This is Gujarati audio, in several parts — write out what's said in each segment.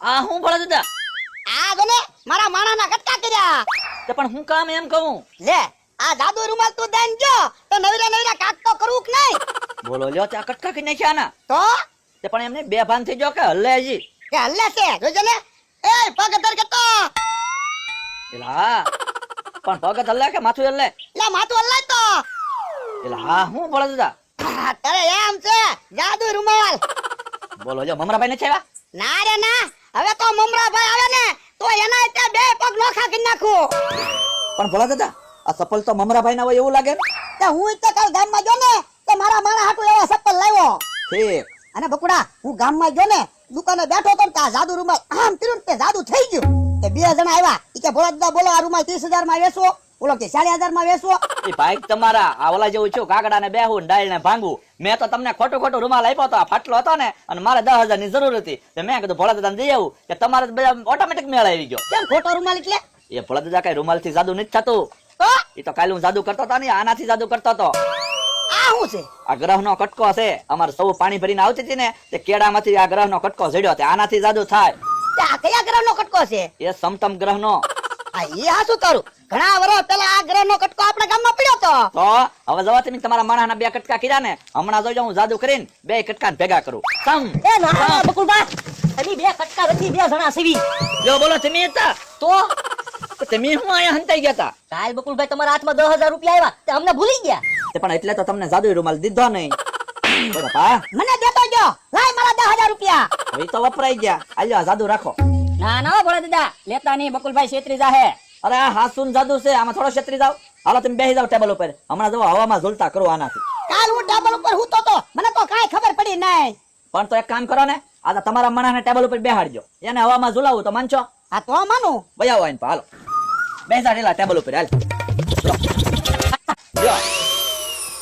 આ હું ભોળા દાદા આ જો મારા માણાના કટકા કર્યા. તે પણ હું કામ એમ કહું? લે આ જાદુ રૂમાલ તું દઈને જો તો નવરા નવરા કાક તો કરવું કે નહીં? બોલો લ્યો ત્યાં કટકા કરી નાખ્યા ના તો? તે પણ એમને બે ભાન થઈ ગયો કે હલ્લે હજી. કે હલ્લે છે? જોજો ને. એ પગ ધર કે તો. એલા પણ ભગત હલ્લે કે માથું હલ્લે? લે માથું હલ્લે તો. એલા હા હું ભોળા દાદા તારે એમ છે જાદુ રૂમાલ. બોલો લ્યો મમરાભાઈ ને છે ના રે ના. હવે તો મમરા ભાઈ આવે ને તો એના ત્યાં બે પગ નોખા કરી નાખો. પણ ભોળા દાદા આ સફલ તો મમરાભાઈ ના હોય એવું લાગે તે હું તો કાલ ગામમાં જો ને તો મારા માણા હાટુ એવા સપ્પલ લાવ્યો. ઠીક. અને બકુડા હું ગામમાં જો ને દુકાને બેઠો તો ત્યાં જાદુ રૂમાલ આમ તે જાદુ થઈ ગયું. તે બે જણા આવ્યા ઈ કે ભોળા દાદા બોલો આ રૂમાલ ત્રીસ હજારમાં વેચવો. બોલો કે ચાલીસ હજારમાં વેચવો એ ભાઈ તમારા આ ઓલા જેવું છું કાગડા ને બેહું ડાળ ને ભાંગું. મેં તો તમને ખોટું ખોટું રૂમાલ આપ્યો હતો આ ફાટલો હતો ને અને મારે દસ હજારની જરૂર હતી. તો મેં કીધું ભોળા દાદા દઈ આવું કે તમારે બધા ઓટોમેટિક મેળ આવી ગયો. કેમ ખોટો રૂમાલ એટલે? એ ભોળા દાદા કઈ રૂમાલથી જાદુ નથી થતું. એ તો કાલે હું જાદુ કરતો હતો ને આનાથી જાદુ કરતો હતો. છે? આ ગ્રહ નો કટકો છે. અમારે સૌ પાણી ભરીને આવતી હતી ને તે કેળામાંથી આ ગ્રહ નો કટકો જડ્યો તે આનાથી જાદુ થાય. આ કયા ગ્રહ નો કટકો છે? એ સમતમ ગ્રહ નો આ એ હા તારું? ઘણા વર્ષ પેલા આ ગ્રહ નો કટકો આપણા ગામમાં પડ્યો તો. તો હવે જવા તમે તમારા માણસના બે કટકા કર્યા ને હમણાં જોજો હું જાદુ કરીને બે કટકા ભેગા કરું. સમ. એ ના બકુલબા તમે બે કટકા વચ્ચે બે જણા સીવી. જો બોલો તમે હતા? તો? તો તમે હું અહીંયા હંતાઈ ગયા હતા? કાલ બકુલભાઈ તમારા હાથમાં દસ હજાર રૂપિયા આવ્યા તે અમને ભૂલી ગયા. તે પણ એટલે તો તમને જાદુ રૂમાલ દીધો નહીં. મને દેતો જો લાય મારા દસ હજાર રૂપિયા. હવે તો વપરાઈ ગયા. આલ્યો જાદુ રાખો. ના ના ભોળા દાદા. લેતા નહીં બકુલભાઈ છેતરી જાહે. અરે આ હાસુન જાદુ છે આમાં થોડો છેતરી જાવ હાલો તમે બેસી જાવ ટેબલ ઉપર. હમણાં જો હવામાં ઝૂલતા કરો આનાથી. કાલ હું ટેબલ ઉપર હૂતો તો મને તો કાંઈ ખબર પડી નહીં. પણ તો એક કામ કરો ને આ તો તમારા મણાને ટેબલ ઉપર બેહાડજો. એને હવામાં ઝુલાવું તો માનશો? હા તો માનું. બજાવો આઈને હાલો. બેસા રેલા ટેબલ ઉપર હાલ. અરે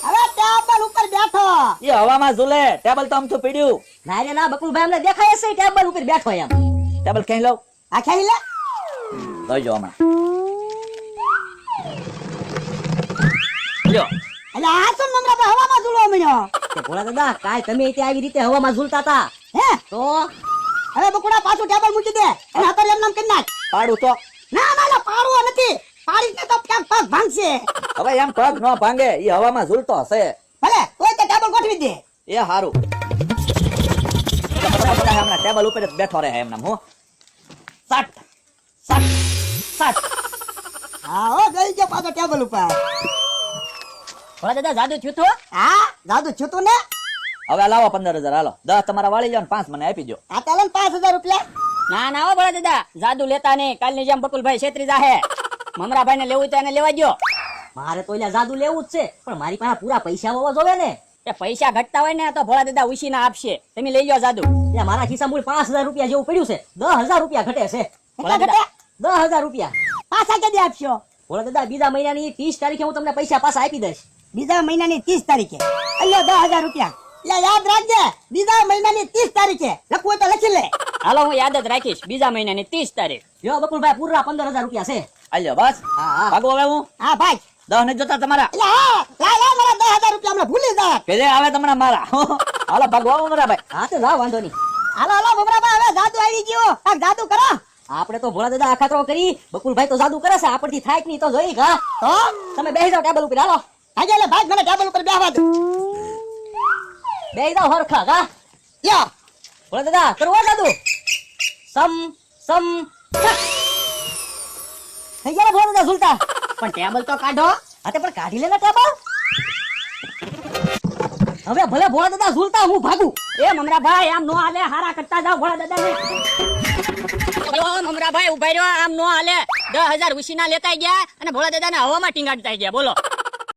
હવે ટેબલ ઉપર બેઠો. એ હવામાં ઝૂલે ટેબલ તો આમથું પીડ્યું. ના રે ના બકુલભાઈ અમને દેખાય છે ટેબલ ઉપર બેઠો એમ. ટેબલ કહી લઉં આ ખાઈ લે લઈ જો હમણાં લ્યો એટલે આ તો મમરા પર હવામાં ઝૂલવા મળ્યો તે ભોળા દાદા કાલ તમે ત્યાં આવી રીતે હવામાં ઝૂલતા હતા હે તો હવે બકુડા પાછું ટેબલ મૂકી દે અને અત્યારે એમ નામ કરી નાખ પાડું તો ના ના ના પાડવો નથી પાડી ને તો ક્યાંક પગ ભાંગશે હવે એમ પગ ન ભાંગે એ હવામાં ઝૂલતો હશે ભલે કોઈ તે ટેબલ ગોઠવી દે એ હારું હમણાં ટેબલ ઉપર બેઠો રહે એમને હું સટ સટ સટ હા હો ગઈ ગયો પાછો ટેબલ ઉપર ભોળા દાદા જાદુ થયું તો હા દાદુ છૂતું ને હવે લાવો પંદર હજાર હાલો દસ તમારા વાળી લો ને પાંચ મને આપી દો આ ચાલો ને પાંચ હજાર રૂપિયા ના ના હો ભોળા દાદા જાદુ લેતા નહીં કાલની જેમ બકુલભાઈ છેતરી જાહે મમરાભાઈ ને લેવું તો એને લેવા દ્યો મારે તો જાદુ લેવું જ છે પણ મારી પાસે પૂરા પૈસા હોવા જોવે ને એ પૈસા ઘટતા હોય ને તો ભોળા દાદા ઉછી ના આપશે. તમે લઈ જાઓ જાદુ. એટલે મારા ખિસ્સા મૂળ પાંચ હજાર રૂપિયા જેવું પડ્યું છે. દસ હજાર રૂપિયા ઘટે છે. દસ હજાર રૂપિયા. પાછા કેદી આપશો. ભોળા દાદા બીજા મહિનાની ત્રીસ તારીખે હું તમને પૈસા પાછા આપી દઈશ. બીજા મહિનાની ત્રીસ તારીખે. અલ્યો દસ હજાર રૂપિયા. એટલે યાદ રાખજે. બીજા મહિનાની ત્રીસ તારીખે. લખવું તો લખી લે. હાલો હું યાદ જ રાખીશ. બીજા મહિનાની ત્રીસ તારીખ. જો બકુલભાઈ પૂરા પંદર હજાર રૂપિયા છે. આલ્યો બસ. હા હા. ભાગો હવે હું. હા ભાઈ. દસ ને જોતા તમારા. લા લા લાય લાય મારા દસ હજાર રૂપિયા હમણાં ભૂલી જાય કે આવે તમને મારા. હાલો ભગવા મારા ભાઈ હા તો જાઓ વાંધો નહીં. હાલો હાલો બબરાબા હવે જાદુ આવી ગયો. આ જાદુ કરો. આપણે તો ભોળા દાદા આખાતરો કરી બકુલભાઈ તો જાદુ કરે છે આપણથી થાય કે નહીં તો જોઈ ઘા તો? તમે બેસી જાઓ ટેબલ ઉપર હાલો. આજે એટલે ભાઈ મને ટેબલ ઉપર બેહવા દે. બેસી જાઓ હરખા કા યા. ભોળા દાદા કરવા જાદુ. સમ સમ થઈ ગયા ભોળા દાદા ઝૂલતા પણ ટેબલ તો કાઢો. અરે પણ કાઢી લે ને ટેબલ? હવે ભલે ભોળા દાદા ઝૂલતા હું ભાગું. એ મમરા ભાઈ આમ નો હાલે હારા કરતા જાવ ભોળા દાદા ને મમરા ભાઈ ઊભા રહ્યો આમ નો હાલે. દસ હજાર ઉછીના લેતા ગયા અને ભોળા દાદા ને હવામાં ટીંગાડતા ગયા. બોલો.